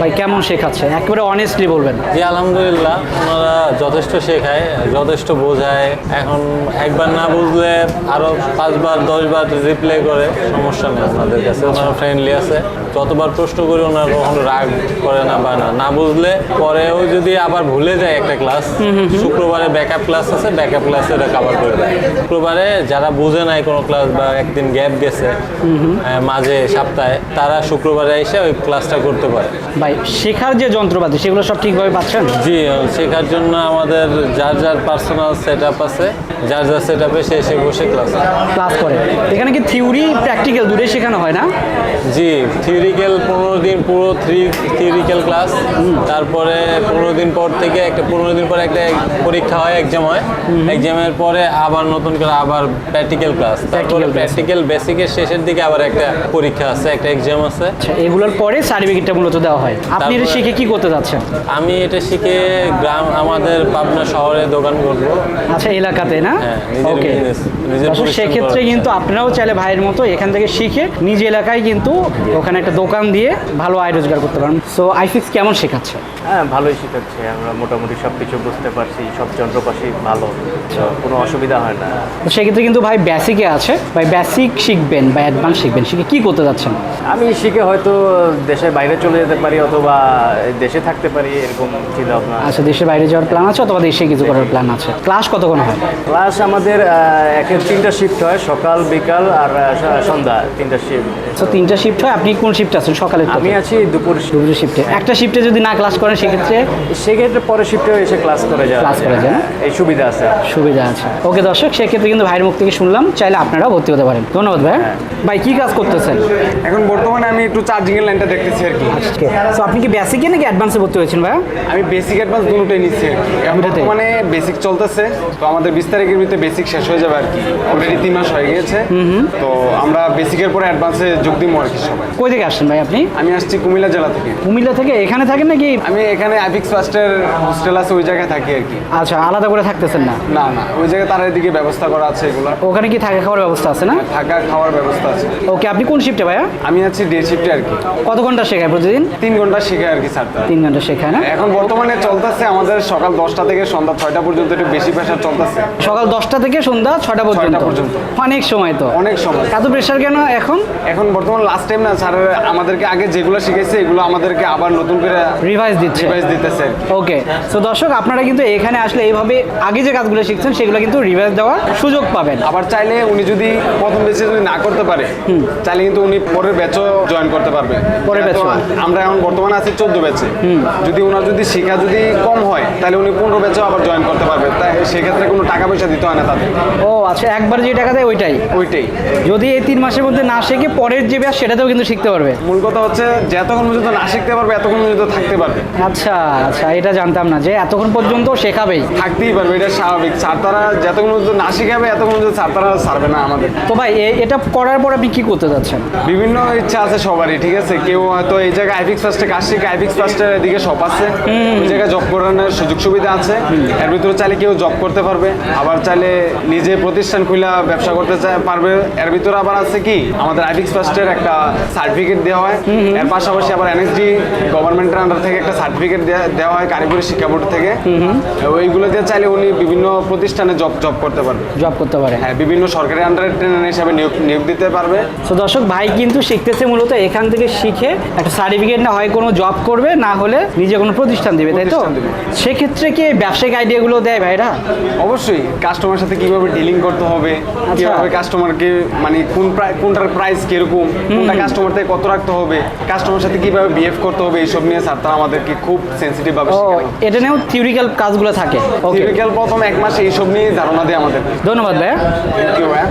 ভাই, কেমন শেখাচ্ছে একেবারে অনেস্টলি বলবেন। জি, আলহামদুলিল্লাহ, ওনারা যথেষ্ট শেখায়, যথেষ্ট বোঝায়। এখন একবার না বুঝলে আরও পাঁচবার, দশবার রিপ্লাই করে, সমস্যা নেই আপনাদের কাছে, ওনারা ফ্রেন্ডলি আছে। যতবার প্রশ্ন করি ওনারা কখনো রাগ করে না বা না। না বুঝলে পরেও যদি আবার ভুলে যায় একটা ক্লাস শুক্রবারে ব্যাকআপ ক্লাস আছে ব্যাকআপ ক্লাসে ওটা কভার করে দেয়। শুক্রবারে যারা বুঝে নাই কোনো ক্লাস বা একদিন গ্যাপ গেছে মাঝে সপ্তাহে তারা শুক্রবারে এসে ওই ক্লাসটা করতে পারে। ভাই শেখার যে যন্ত্রপাতি সেগুলো সব ঠিকভাবে পাচ্ছেন? জি শেখার জন্য আমাদের যার যার পার্সোনাল সেট আপ আছে যার যার সেট আপে সে এসে বসে ক্লাস ক্লাস করে। এখানে কি থিওরি প্র্যাকটিক্যাল দুটোই শেখানো হয় না? জি থিওরিক্যাল পনেরো দিন পুরো থ্রি থিওরিক্যাল ক্লাস তারপরে পনেরো দিন পর থেকে একটা পনেরো দিন পরে একটা পরীক্ষা হয় এক্সাম হয়। এক্সামের পরে আবার নতুন করে আবার প্র্যাকটিক্যাল ক্লাস তারপরে প্র্যাকটিক্যাল বেসিকের শেষের দিকে আবার একটা পরীক্ষা আছে একটা এক্সাম আছে। আচ্ছা এগুলোর পরে সার্টিফিকেটটা মূলত দেওয়া হয়। আপনি এটা শিখে কি করতে যাচ্ছেন? আমি এটা শিখে গ্রাম আমাদের পাবনা শহরে দোকান করব। আচ্ছা এলাকাতে না? হ্যাঁ, ওকে সেক্ষেত্রে কিন্তু আপনারাও চাইলে ভাইয়ের মতো এখান থেকে শিখে নিজ এলাকায় কিন্তু ওখানে একটা দোকান দিয়ে ভালো আয় রোজগার করতে পারেন। সো আইফিক্স কেমন শেখাচ্ছে? হ্যাঁ ভালোই শেখাচ্ছে। আমরা মোটামুটি সব কিছু বুঝতে পারছি সব যন্ত্রপাতি ভালো কোনো অসুবিধা হয় না। তো সেক্ষেত্রে কিন্তু ভাই বেসিকে আছে। ভাই বেসিক শিখবেন বা অ্যাডভান্স শিখবেন শিখে কি করতে যাচ্ছেন? আমি শিখে হয়তো দেশের বাইরে চলে যেতে পারি অথবা দেশে থাকতে পারি এরকম চিন্তা ভাবনা আচ্ছা দেশের বাইরে যাওয়ার প্ল্যান আছে অথবা দেশে কিছু করার প্ল্যান আছে? ক্লাস কতক্ষণ হয়? ক্লাস আমাদের একের তিনটা শিফট হয় সকাল বিকাল আর সন্ধ্যা তিনটা শিফট তো তিনটা শিফট হয়। আপনি কোন শিফট আছেন সকালের আমি আছি দুপুর। দুটো শিফটে একটা শিফটে যদি না ক্লাস করেন সেক্ষেত্রে? সেক্ষেত্রে পরে শিফটেও এসে ক্লাস করে যায় Class করে যায় এই সুবিধা আছে। সুবিধা আছে। ওকে দর্শক সেক্ষেত্রে কিন্তু ভাইয়ের মুখ থেকে শুনলাম চাইলে আপনারা ভর্তি হতে পারেন। ধন্যবাদ ভাই ভাই কি কাজ করতেছেন? এখন বর্তমানে আমি একটু চার্জিং এর লাইনটা দেখতেছি আর কি। তো আপনি কি বেসিকে নাকি অ্যাডভান্সে ভর্তি হয়েছেন ভাই আমি বেসিক অ্যাডভান্স দুটোই নিচ্ছি? বর্তমানে বেসিক চলতেছে তো আমাদের বিশ তারিখের ভিতরে বেসিক শেষ হয়ে যাবে আর কি। অলরেডি তিন মাস হয়ে গিয়েছে। তো আমরা বেসিকের পরে অ্যাডভান্সে যোগ দিব আর কি সবাই। কই থেকে আসছেন ভাই আপনি? আমি আসছি কুমিল্লা জেলা থেকে। কুমিল্লা থেকে এখানে থাকেন নাকি? আমি এখানে আইফিক্স ফার্স্টের হোস্টেল আছে ওই জায়গায় থাকি আর কি। আচ্ছা আলাদা করে থাকতেছেন না? না না ওই জায়গায় তার এদিকে ব্যবস্থা করা আছে এগুলো। ওখানে কি থাকা খাওয়ার ব্যবস্থা আছে না? থাকা খাওয়ার ব্যবস্থা আছে। ওকে আপনি কোন শিফটে ভাইয়া? আমি আছি ডে শিফটে আর কি। কত ঘণ্টা শেখায় প্রতিদিন? তিন ঘণ্টা শিখে আর কি স্যার তিন ঘণ্টা শেখায় না? এখন বর্তমানে চলতেছে আমাদের সকাল দশটা থেকে সন্ধ্যা ছয়টা পর্যন্ত একটু বেশি প্রেশার চলতেছে। সকাল দশটা থেকে সন্ধ্যা ছটা পর্যন্ত। অনেক সময় তো। অনেক সময়। এত প্রেশার কেন এখন? এখন বর্তমান লাস্ট টাইম না স্যার আমাদেরকে আগে যেগুলো শিখেছে এগুলো আমাদেরকে আবার নতুন করে রিভাইজ দিচ্ছে। রিভাইজ দিতেছে। ওকে তো দর্শক আপনারা কিন্তু এখানে আসলে এইভাবে আগে যে কাজগুলো শিখছেন সেগুলো কিন্তু রিভাইজ দেওয়ার সুযোগ পাবেন। আবার চাইলে উনি যদি প্রথম ব্যাচে যদি না করতে পারে চাইলে কিন্তু উনি পরের ব্যাচও জয়েন করতে পারবে। পরের ব্যাচ আমরা এখন বর্তমানে আছি চোদ্দ ব্যাচে যদি ওনার যদি শিক্ষা যদি কম হয় তাহলে উনি পনেরো ব্যাচেও আবার জয়েন করতে পারবে। তাই সেক্ষেত্রে কোনো টাকা পয়সা দিতে হয় না তাদের। ও আচ্ছা একবার যে টাকা দেয় ওইটাই? ওইটাই। যদি এই তিন মাসের মধ্যে না শেখে পরের যে ব্যাস সেটাতেও কিন্তু শিখতে পারবে। মূল কথা হচ্ছে যতক্ষণ পর্যন্ত না শিখতে পারবে এতক্ষণ পর্যন্ত থাকতে পারবে। আচ্ছা আচ্ছা এটা জানতাম না যে এতক্ষণ পর্যন্ত শেখাবেই। থাকতেই পারবে এটা স্বাভাবিক। স্যার তারা যতক্ষণ পর্যন্ত না শিখাবে এতক্ষণ পর্যন্ত স্যার তারা ছাড়বে না আমাদের। তো ভাই এটা করার পর আপনি কি করতে যাচ্ছেন? বিভিন্ন ইচ্ছা আছে সবারই ঠিক আছে? কেউ হয়তো এই জায়গায় আইফিক্স ফার্স্টে কাজ শিখে আইফিক্স ফার্স্টের এদিকে শপ আছে। ওই জায়গায় জব করানোর সুযোগ সুবিধা আছে। এর ভিতরে চাইলে কেউ জব করতে পারবে। আবার চাইলে নিজে প্রতিষ্ঠান খুলে ব্যবসা করতে পারবে। এর ভিতরে আবার আছে কি? আমাদের আইফিক্স ফার্স্টের একটা সার্টিফিকেট দেওয়া হয়। এর পাশাপাশি আবার এনএসডি গভর্নমেন্টের আন্ডার থেকে একটা সার্টিফিকেট দেওয়া হয় কারিগরি শিক্ষা বোর্ড থেকে। ওইগুলো দিয়ে চাইলে উনি বিভিন্ন প্রতিষ্ঠানে জব জব করতে পারবে। জব করতে পারে। হ্যাঁ বিভিন্ন সরকারি আন্ডারে ট্রেনার হিসাবে নিয়োগ নিয়োগ দিতে পারবে। তো দর্শক ভাই কিন্তু শিখতেছে মূলত এখান থেকে শিখে একটা সার্টিফিকেট না হয় কোনো জব করবে না হলে নিজে কোনো প্রতিষ্ঠান দিবে তাই তো? সেক্ষেত্রে কি ব্যবসায়িক আইডিয়াগুলো দেয় ভাইরা? অবশ্যই কাস্টমার সাথে কীভাবে ডিলিং করতে হবে আচ্ছা। কীভাবে কাস্টমারকে মানে কোন কোনটার প্রাইস কীরকম কোনটা কাস্টমার থেকে কত রাখতে হবে কাস্টমার সাথে কীভাবে বিহেভ করতে হবে এইসব নিয়ে স্যার তারা আমাদেরকে খুব সেন্সিটিভ ভাবে ও এটা নিয়েও থিওরিক্যাল কাজগুলো থাকে। থিওরিক্যাল প্রথম এক মাস এইসব নিয়ে ধারণা দেয় আমাদের। ধন্যবাদ ভাইয়া। থ্যাংক ইউ ভাইয়া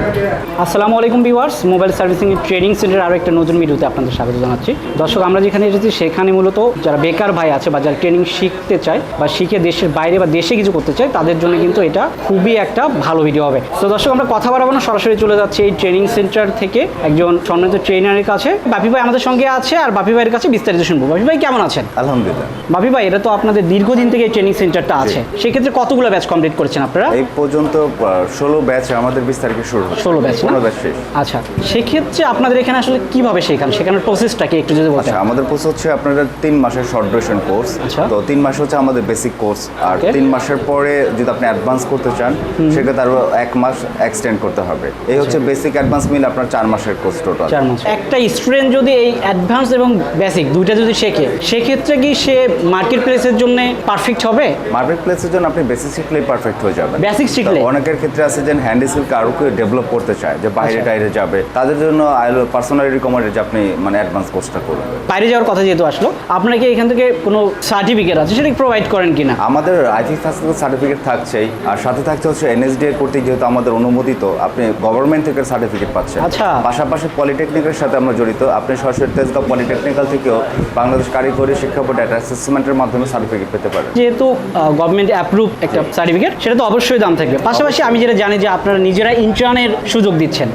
আসসালামু আলাইকুম viewers mobile servicing training centre আরও একটা নতুন ভিডিওতে আপনাদের স্বাগত জানাচ্ছি। দর্শক আমরা যেখানে এসেছি সেখানে মূলত যারা বেকার ভাই আছে বা যারা ট্রেনিং শিখতে চায় বা শিখে দেশের বাইরে বা দেশে কিছু করতে চায় তাদের জন্য কিন্তু এটা খুবই একটা ভালো ভিডিও হবে। তো দর্শক আমরা কথা বাড়াবো না সরাসরি চলে যাচ্ছি এই ট্রেনিং সেন্টার থেকে একজন সম্মানিত ট্রেনারের কাছে। বাপি ভাই আমাদের সঙ্গে আছে আর বাপি ভাইয়ের কাছে বিস্তারিত শুনব। বাপি ভাই কেমন আছেন? আলহামদুলিল্লাহ। বাপি ভাই এটা তো আপনাদের দীর্ঘদিন থেকে ট্রেনিং সেন্টারটা আছে। সেক্ষেত্রে কতগুলো ব্যাচ কমপ্লিট করেছেন আপনারা? এই পর্যন্ত ষোলো ব্যাচ আমাদের বিশ তারিখে শুরু হচ্ছে। 16 batch না? পনেরো ব্যাচ শেষ। আচ্ছা সেক্ষেত্রে আপনাদের এখানে আসলে কীভাবে শেখান? শেখানোর প্রসেসটা কি একটু যদি বলতেন? আচ্ছা আমাদের কোর্স হচ্ছে আপনাদের তিন মাসের শর্ট ডিউরেশন কোর্স আচ্ছা। তো তিন মাস হচ্ছে আমাদের বেসিক কোর্স আর Okay. তিন মাসের পরে যদি আপনি অ্যাডভান্স করতে চান সেক্ষেত্রে আরও এক মাস এক্সটেন্ড করতে হবে। এই হচ্ছে বেসিক অ্যাডভান্স মিল আপনার চার মাসের কোর্স টোটাল চার মাস। একটা স্টুডেন্ট যদি এই অ্যাডভান্স এবং বেসিক দুইটা যদি শেখে সেক্ষেত্রে কি সে মার্কেট প্লেসের জন্য পারফেক্ট হবে? মার্কেট প্লেসের জন্য আপনি বেসিক শিখলেই পারফেক্ট হয়ে যাবেন। বেসিক শিখলে? অনেকের ক্ষেত্রে আছে যে হ্যান্ড স্কিল আরও কেউ ডেভেলপ করতে চায় যে বাইরে আচ্ছা। টাইরে যাবে। তাদের জন্য পার্সোনালি রিকমেন্ডেড যে আপনি মানে অ্যাডভান্স কোর্সটা করুন। বাইরে যাওয়ার কথা যেহেতু আসলো আপনারা কি এখান থেকে কোনো সার্টিফিকেট আছে? সেটা প্রোভাইড করেন কিনা? আমাদের আইটি সার্টিফিকেট থাকছেই। আর সাথে থাকছে হচ্ছে এনএসডি কর্তৃক যেহেতু আমাদের অনুমোদিত আপনি গভর্নমেন্ট থেকে সার্টিফিকেট পাচ্ছেন। আচ্ছা। পাশাপাশি পলিটেকনিকের সাথে আমরা জড়িত আপনি সরাসরি তেজগাঁও পলিটেকনিক্যাল থেকেও বাংলাদেশ কারিগরি শিক্ষা বোর্ড একটা অ্যাসেসমেন্টের মাধ্যমে সার্টিফিকেট পেতে পারেন যেহেতু গভর্নমেন্ট অ্যাপ্রুভ একটা সার্টিফিকেট সেটা তো অবশ্যই দাম থাকবে। পাশাপাশি আমি যেটা জানি যে আপনারা নিজেরা ইন্টার্নের সুযোগ দিচ্ছেন।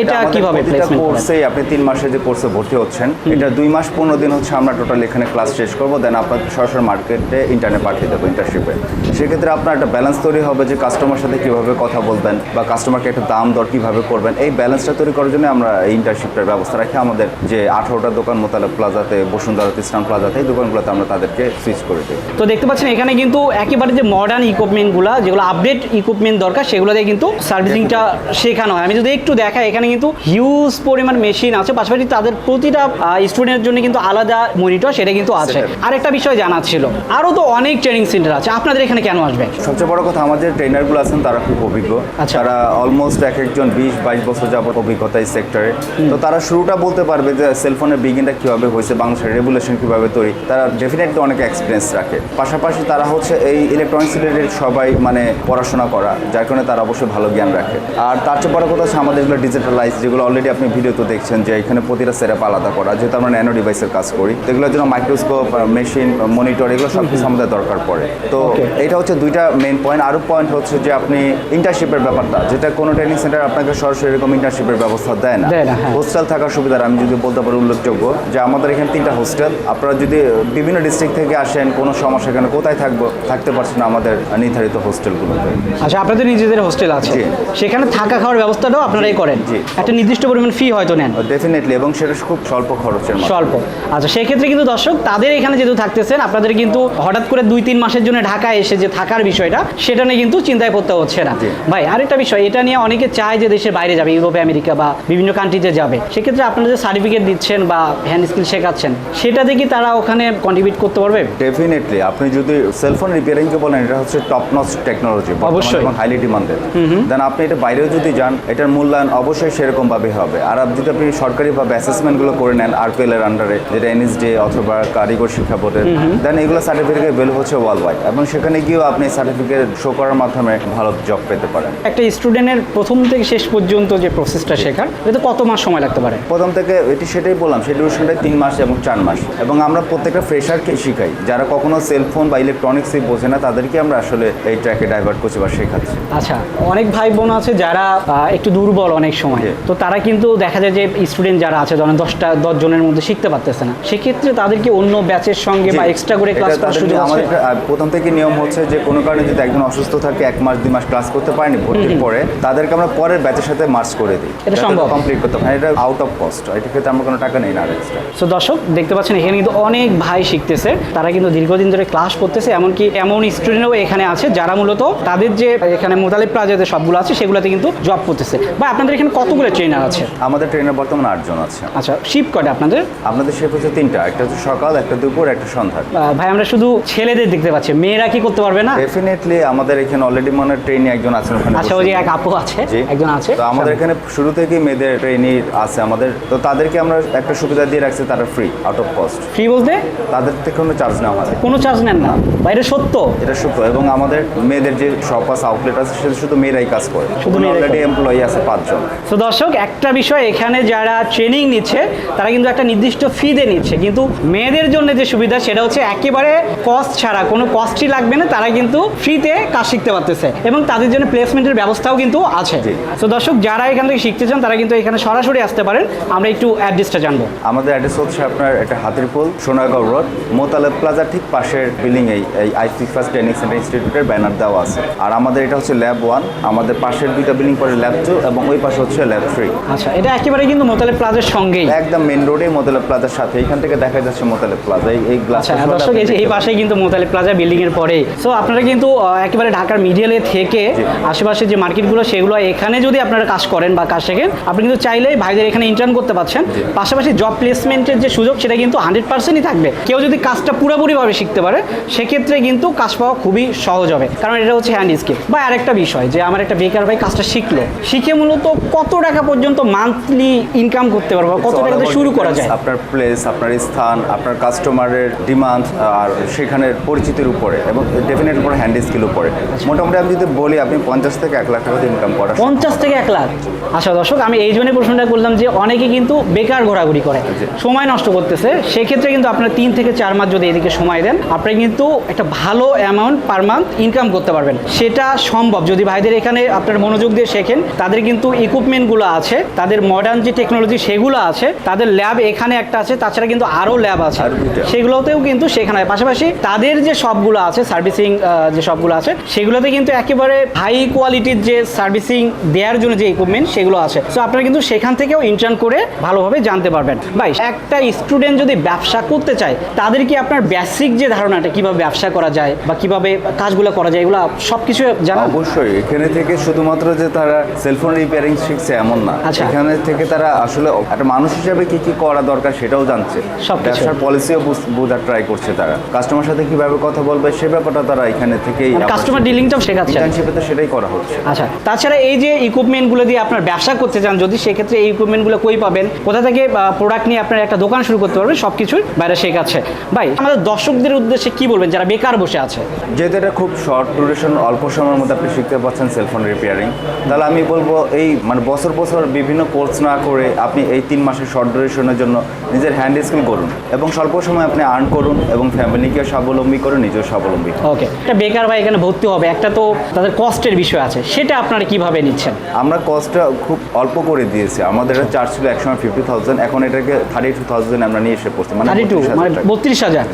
এটা কীভাবে প্লেসমেন্ট কোর্সেই আপনি তিন মাসে যে কোর্সে ভর্তি হচ্ছেন এটা দুই মাস পনেরো দিন হচ্ছে আমরা টোটাল এখানে ক্লাস শেষ করব দেন আপনার সরাসরি মার্কেটে ইন্টারনে পাঠিয়ে দেবো ইন্টারশিপে সেক্ষেত্রে আপনার একটা ব্যালেন্স তৈরি হবে যে কাস্টমার সাথে কীভাবে কথা বলবেন বা কাস্টমারকে একটা দাম দর কীভাবে করবেন এই ব্যালেন্সটা তৈরি করার জন্য আমরা ইন্টারশিপটার ব্যবস্থা রাখি। আমাদের যে আঠারোটা দোকান মোতালেব প্লাজাতে বসুন্ধরা ইসলাম প্লাজাতে এই দোকানগুলোতে আমরা তাদেরকে সুইচ করে দিই। তো দেখতে পাচ্ছেন এখানে কিন্তু একেবারে যে মডার্ন ইকুইপমেন্টগুলো যেগুলো আপডেট ইকুইপমেন্ট দরকার সেগুলো দিয়ে কিন্তু সার্ভিসিংটা শেখানো হয়। আমি যদি একটু দেখাই এখানে কিন্তু হিউজ পরিমাণ মেশিন আছে পাশাপাশি তাদের প্রতিটা স্টুডেন্টের জন্য কিন্তু আলাদা মনিটর সেটা কিন্তু আছে। আরেকটা বিষয় জানা ছিল আরও তো অনেক ট্রেনিং সেন্টার আছে আপনাদের এখানে কেন আসবে? সবচেয়ে বড় কথা আমাদের ট্রেনারগুলো আছেন তারা খুব অভিজ্ঞ। আচ্ছা। তারা অলমোস্ট এক একজন বিশ বাইশ বছর যাবত অভিজ্ঞতা এই সেক্টরে তো তারা শুরুটা বলতে পারবে যে সেলফোনের বিগিনটা কীভাবে হয়েছে বাংলাদেশের রেগুলেশন কীভাবে তৈরি তারা ডেফিনেটলি অনেক এক্সপিরিয়েন্স রাখে। পাশাপাশি তারা হচ্ছে এই ইলেকট্রনিক্স রিলেটেড সবাই মানে পড়াশোনা করা যার কারণে তারা অবশ্যই ভালো জ্ঞান রাখে। আর তার চেয়ে বড় কথা হচ্ছে আমাদের এগুলো ডিজিটালাইজ যেগুলো অলরেডি আপনি ভিডিওতে দেখছেন যে এখানে প্রতিটা সেরাপ আলাদা করা যেহেতু আমরা ন্যানো ডিভাইসের কাজ করি তো এগুলোর জন্য মাইক্রোস্কোপ মেশিন মনিটর এগুলো সব কিছু আমাদের দরকার পড়ে। তো এটা হচ্ছে দুইটা মেন পয়েন্ট আরও পয়েন্ট হচ্ছে যে আপনি ইন্টার্নশিপের ব্যাপারটা যেটা কোনো ট্রেনিং সেন্টার আপনাকে সরাসরি এরকম ইন্টার্নশিপের ব্যবস্থা দেয় না। না, হ্যাঁ। হোস্টেল থাকার সুবিধা আমি যদি বলতে পারি উল্লেখযোগ্য যে আমাদের এখানে তিনটা হোস্টেল। আপনারা যদি বিভিন্ন ডিস্ট্রিক্ট থেকে আসেন কোনো সমস্যা এখানে কোথায় থাকব থাকতে পারছেন আমাদের নির্ধারিত হোস্টেলগুলোতে। আচ্ছা আপনাদের নিজেদের হোস্টেল আছে। সেখানে থাকা খাওয়ার ব্যবস্থাটাও আপনারাই করেন। একটা নির্দিষ্ট পরিমাণ ফি হয়তো নেন। ডেফিনেটলি এবং সেটা খুব স্বল্প খরচের স্বল্প। আচ্ছা সেক্ষেত্রে কিন্তু দর্শক তাদের এখানে যেহেতু থাকতেছেন আপনাদের কিন্তু হঠাৎ করে দুই তিন মাসের জন্য ঢাকায় এসে যে থাকার বিষয়টা সেটা নিয়ে কিন্তু চিন্তায় পড়তে হচ্ছে না। ভাই আরেকটা বিষয় এটা নিয়ে অনেকে চায় যে দেশের বাইরে যাবে ইউরোপে আমেরিকা বা বিভিন্ন কান্ট্রিতে যাবে। সেক্ষেত্রে আপনারা যে সার্টিফিকেট দিচ্ছেন বা হ্যান্ড স্কিল শেখাচ্ছেন সেটাতে কি তারা ওখানে কন্ট্রিবিউট করতে পারবে? ডেফিনেটলি আপনি যদি সেলফোন রিপেয়ারিংকে বলেন এটা হচ্ছে টপ নচ টেকনোলজি অবশ্যই। এবং হাইলি ডিমান্ডেড দেন আপনি এটা বাইরেও যদি যান এটার মূল্যায়ন অবশ্যই সেরকম ভাবে হবে। আর আপনি যদি আপনি সরকারিভাবে অ্যাসেসমেন্টগুলো করে নেন আরপিএল এর আন্ডারে যেটা এনএসডি অথবা কারিগর শিক্ষা বোর্ডের দেন এগুলো সার্টিফিকেট ভ্যালু হচ্ছে ওয়ার্ল্ড ওয়াইড এবং সেখানে গিয়েও আপনি সার্টিফিকেট শো করার মাধ্যমে ভালো জব পেতে পারেন। একটা স্টুডেন্টের প্রথম থেকে শেষ পর্যন্ত যে প্রসেসটা শেখার এটা কত মাস সময় লাগতে পারে? প্রথম থেকে এটি সেটাই বললাম সেই ডিউরেশনটাই তিন মাস এবং চার মাস। এবং আমরা প্রত্যেকটা ফ্রেশারকে শিখাই। যারা কখনো সেলফোন বা ইলেকট্রনিক্সই বোঝে না তাদেরকে আমরা আসলে এই ট্র্যাকে ডাইভার্ট করছি বা শেখাচ্ছি। আচ্ছা অনেক ভাই বোন আছে যারা একটু দুর্বল অনেক সময়। তো তারা কিন্তু দেখা যায় যে স্টুডেন্ট যারা আছে ধরেন দশটা দশ জনের মধ্যে শিখতে পারতেছে না। সেক্ষেত্রে তাদেরকে অন্য ব্যাচের সঙ্গে বা এক্সট্রা করে ক্লাস করার সুযোগ আছে? আমাদের প্রথম থেকে নিয়ম হচ্ছে যে কোনো কারণে যদি একজন অসুস্থ থাকে এক মাস দুই মাস ক্লাস করতে পারেনি ভর্তির পরে তাদেরকে আমরা পরের ব্যাচের সাথে মার্চ করে দিই। এটা সম্ভব? কমপ্লিট করতে পারি। এটা আউট অফ কস্ট এটা ক্ষেত্রে আমরা কোনো টাকা নেই না এক্সট্রা সো দর্শক দেখতে পাচ্ছেন এখানে কিন্তু অনেক ভাই শিখতেছে। তারা কিন্তু দীর্ঘদিন ধরে ক্লাস করতেছে এমনকি এমন স্টুডেন্টও এখানে আছে যারা মূলত তাদের যে এখানে মোতালিব প্লাজাতে সবগুলো আছে সেগুলোতে কিন্তু জব করতেছে। বা আপনাদের এখানে কতগুলো ট্রেনার আছে? আমাদের ট্রেনার বর্তমানে আটজন আছে। আচ্ছা শিপ কটে আপনাদের? আপনাদের শেপ হচ্ছে তিনটা একটা হচ্ছে সকাল একটা দুপুর একটা সন্ধ্যা। ভাই আমরা শুধু ছেলেদের দেখতে পাচ্ছি মেয়েরা কি করতে পারবে না? ডেফিনেটলি আমাদের এখানে অলরেডি মনে ট্রেনি একজন আছেন ওখানে আচ্ছা ওই এক আপু আছে একজন আছে। তো আমাদের এখানে শুরু থেকেই মেয়েদের ট্রেনি আছে। আমাদের তো তাদেরকে আমরা একটা সুবিধা দিয়ে রাখছি তারা free out of cost free বলতে? তাদের থেকে কোনো চার্জ নেওয়া হয় কোনো চার্জ নেন না। বাইরে সত্য? এটা সত্য এবং আমাদের মেয়েদের যে শপ আছে আউটলেট আছে সেটা শুধু মেয়েরাই কাজ করে। শুধু অলরেডি এমপ্লয়ি আছে পাঁচজন। তো দর্শক একটা বিষয় এখানে যারা ট্রেনিং নিচ্ছে তারা কিন্তু একটা নির্দিষ্ট ফি দিয়ে নিচ্ছে। কিন্তু মেয়েদের জন্য যে সুবিধা সেটা হচ্ছে একেবারে কস্ট ছাড়া কোনো কস্টই লাগবে না তারা কিন্তু ফ্রিতে কাজ শিখতে পারতেছে। এবং তাদের জন্য প্লেসমেন্টের ব্যবস্থাও কিন্তু আছে। তো দর্শক যারা এখান থেকে শিখতে চান তারা কিন্তু এখানে সরাসরি আসতে পারেন। আমরা একটু অ্যাড্রেসটা অ্যাড্রেসটা জানব। আমাদের অ্যাড্রেস হচ্ছে আপনার এটা হাতিরপুল সোনাগাঁও রোড মোতালেব প্লাজার ঠিক পাশের বিল্ডিং এই এই আইসি ফার্স্ট ট্রেনিং সেন্টার ইনস্টিটিউটের ব্যানার দেওয়া আছে। আর আমাদের এটা হচ্ছে ল্যাব ওয়ান আমাদের পাশের দুইটা বিল্ডিং পরে ল্যাব টু এবং ওই পাশে হচ্ছে ল্যাব থ্রি আচ্ছা এটা একেবারে কিন্তু মোতালেব প্লাজার সঙ্গেই। একদম মেন রোডে মোতালেব প্লাজার সাথে এখান থেকে দেখা যাচ্ছে মোতালেব প্লাজা এই এই গ্লাস আচ্ছা দর্শক এই পাশেই কিন্তু মোতালেব প্লাজা বিল্ডিং এর পরে। সো আপনারা কিন্তু একেবারে ঢাকার মিডিয়ালে থেকে আশেপাশে যে মার্কেটগুলো সেগুলো এখানে যদি আপনারা কাজ করেন বা কাজ শেখেন আপনি কিন্তু চাইলেই ভাইদের এখানে ইন্টার্ন করতে পারছেন। পাশাপাশি জব প্লেসমেন্টের যে সুযোগ সেটা কিন্তু হান্ড্রেড পার্সেন্টই থাকবে। কেউ যদি কাজটা পুরোপুরিভাবে শিখতে পারে সেক্ষেত্রে কিন্তু কাজ পাওয়া খুবই সহজ হবে। কারণ এটা হচ্ছে হ্যান্ড স্কিল বা আরেকটা বিষয় যে আমার একটা বেকার ভাই কাজটা শিখলো। শিখে মূলত কত টাকা পর্যন্ত মান্থলি ইনকাম করতে পারব? কত টাকাতে শুরু করা যায়? আপনার প্লেস আপনার স্থান আপনার কাস্টমারের ডিমান্ড আর সেখানের পরিচিতির উপরে এবং ডেফিনেট উপরে হ্যান্ড স্কিল উপরে। মোটামুটি আমি যদি বলি আপনি পঞ্চাশ থেকে এক লাখ টাকা ইনকাম করা পঞ্চাশ থেকে এক লাখ। আচ্ছা দর্শক আমি এই জন্য প্রশ্নটা করলাম যে অনেকে কিন্তু বেকার ঘোরাঘুরি করে। সময় নষ্ট করতেছে। সেক্ষেত্রে কিন্তু আপনার তিন থেকে চার মাস যদি এদিকে সময় দেন আপনি কিন্তু একটা ভালো অ্যামাউন্ট পার মান্থ ইনকাম করতে পারবেন। সেটা সম্ভব। যদি ভাইদের এখানে আপনার মনোযোগ দিয়ে শেখেন তাদের কিন্তু ইকুইপমেন্টগুলো আছে তাদের মডার্ন যে টেকনোলজি সেগুলো আছে তাদের ল্যাব এখানে একটা আছে তাছাড়া কিন্তু আরও ল্যাব আছে। আর সেগুলোতেও কিন্তু শেখানো হয়। পাশাপাশি তাদের যে সবগুলো আছে সার্ভিসিং যে সবগুলো আছে সেগুলোতে কিন্তু একেবারে হাই কোয়ালিটির যে সার্ভিসিং দেওয়ার জন্য যে ইকুইপমেন্ট সেগুলো আছে। সো আপনারা কিন্তু সেখান থেকেও ইন্টার্ন করে ভালোভাবে জানতে পারবেন। ভাই একটা স্টুডেন্ট যদি ব্যবসা করতে চায় তাদের কি আপনার বেসিক যে ধারণাটা কীভাবে ব্যবসা করা যায় বা কীভাবে কাজগুলো করা যায় এগুলো সব কিছু জানা? অবশ্যই এখানে থেকে শুধুমাত্র যে তারা সেলফোন রিপেয়ারিং শিখছে এমন না। আচ্ছা। এখানে থেকে তারা আসলে একটা মানুষ হিসেবে কি কি করা দরকার সেটাও জানছে। সবকিছু। ব্যবসার পলিসিও বোঝার ট্রাই করছে তারা। কাস্টমার সাথে কীভাবে কথা বলবে সে ব্যাপারটা তারা এখানে থেকেই কাস্টমার ডিলিংটাও শেখাচ্ছে ইন্টার্নশিপে তো সেটাই করা হচ্ছে। আচ্ছা তাছাড়া এই যে ইকুইপমেন্টগুলো দিয়ে আপনার ব্যবসা করতে চান যদি সেক্ষেত্রে এই ইকুইপমেন্টগুলো কই পাবেন? কোথা থেকে প্রোডাক্ট নিয়ে আপনার একটা দোকান শুরু করতে পারবেন সব কিছুই বাইরে শেখাচ্ছে ভাই আমাদের দর্শকদের উদ্দেশ্যে কি বলবেন? যারা বেকার বসে আছে। যেহেতু এটা খুব শর্ট ডিউরেশন অল্প সময়ের মধ্যে আপনি শিখতে পারছেন সেলফোন রিপেয়ারিং তাহলে আমি বলব এই মানে বছর বছর বিভিন্ন কোর্স না করে আপনি এই তিন মাসের শর্ট ডিউরেশনের জন্য নিজের হ্যান্ড স্কিল করুন এবং স্বল্প সময় আপনি আর্ন করুন এবং ফ্যামিলিকে স্বাবলম্বী করুন নিজেও স্বাবলম্বী ওকে একটা বেকার ভাই এখানে ভর্তি হবে একটা তো তাদের কষ্টের বিষয় আছে। সেটা আপনারা কীভাবে নিচ্ছেন? আমরা কস্টটা খুব অল্প করে দিয়েছি। আমাদের চার্জ ছিল একসময় ফিফটি থাউজেন্ড এখন এটাকে থার্টি টু থাউজেন্ড আমরা নিয়ে এসে পড়ছি মানে থার্টি টু মানে বত্রিশ হাজার?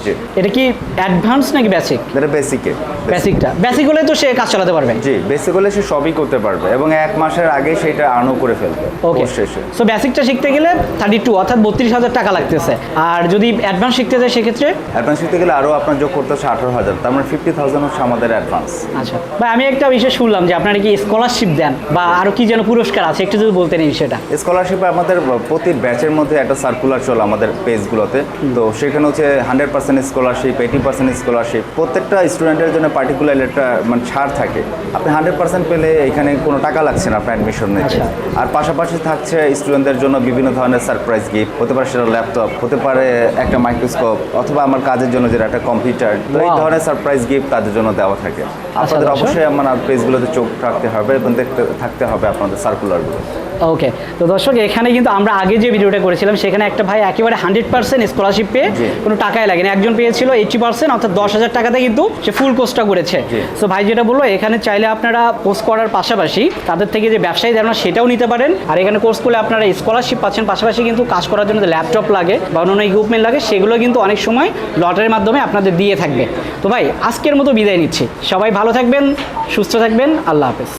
এটা কি অ্যাডভান্স নাকি বেসিক এটা বেসিকে বেসিকটা বেসিক হলে তো সে কাজ চালাতে পারবে। জি বেসিক হলে সে সবই করতে পারবে এবং এক মাসের আগে সেটা আর্নও করে ফেলবে ওকে শেষে সো বেসিকটা শিখতে গেলে থার্টি টু অর্থাৎ বত্রিশ হাজার টাকা লাগতেছে। আর যদি অ্যাডভান্স শিখতে যায় সেক্ষেত্রে? অ্যাডভান্স শিখতে গেলে আরও আপনার যোগ করতে হচ্ছে আঠারো হাজার তার মানে ফিফটি থাউজেন্ড হচ্ছে আমাদের অ্যাডভান্স আচ্ছা। ভাই আমি একটা বিষয় শুনলাম যে আপনারা কি স্কলারশিপ দেন? বা আরও কি যেন পুরস্কার আছে? একটু যদি বলতেন এই বিষয়টা। স্কলারশিপে আমাদের প্রতি ব্যাচের মধ্যে একটা সার্কুলার চল আমাদের পেজগুলোতে তো সেখানে হচ্ছে hundred percent scholarship eighty percent scholarship প্রত্যেকটা স্টুডেন্টের জন্য পার্টিকুলার একটা মানে ছাড় থাকে। আপনি হান্ড্রেড পার্সেন্ট পেলে এখানে কোনো টাকা লাগছে না আপনার অ্যাডমিশন নিতে। আচ্ছা। আর পাশাপাশি থাকছে স্টুডেন্টদের জন্য বিভিন্ন ধরনের সারপ্রাইজ গিফট হতে পারে সেটা ল্যাপটপ হতে পারে একটা মাইক্রোস্কোপ অথবা আমার কাজের জন্য যেটা একটা কম্পিউটার তো এই ধরনের সারপ্রাইজ গিফট তাদের জন্য দেওয়া থাকে। আপনাদের অবশ্যই আমার পেজগুলোতে চোখ রাখতে হবে এবং দেখতে থাকতে হবে আপনাদের সার্কুলারগুলো ওকে তো দর্শক এখানে কিন্তু আমরা আগে যে ভিডিওটা করেছিলাম সেখানে একটা ভাই একেবারে হান্ড্রেড পার্সেন্ট স্কলারশিপ পেয়ে কোনো টাকাই লাগেনি। একজন পেয়েছিল এইটটি পার্সেন্ট অর্থাৎ দশ হাজার টাকাতে কিন্তু সে ফুল কোর্সটা করেছে। তো ভাই যেটা বলল এখানে চাইলে আপনারা কোর্স করার পাশাপাশি তাদের থেকে যে ব্যবসায়ী ধারণা সেটাও নিতে পারেন। আর এখানে কোর্স করলে আপনারা স্কলারশিপ পাচ্ছেন। পাশাপাশি কিন্তু কাজ করার জন্য ল্যাপটপ লাগে বা অন্যান্য ইকুইপমেন্ট লাগে সেগুলো কিন্তু অনেক সময় লটারির মাধ্যমে আপনাদের দিয়ে থাকবে। তো ভাই আজকের মতো বিদায় নিচ্ছি। সবাই ভালো থাকবেন সুস্থ থাকবেন। আল্লাহ হাফেজ।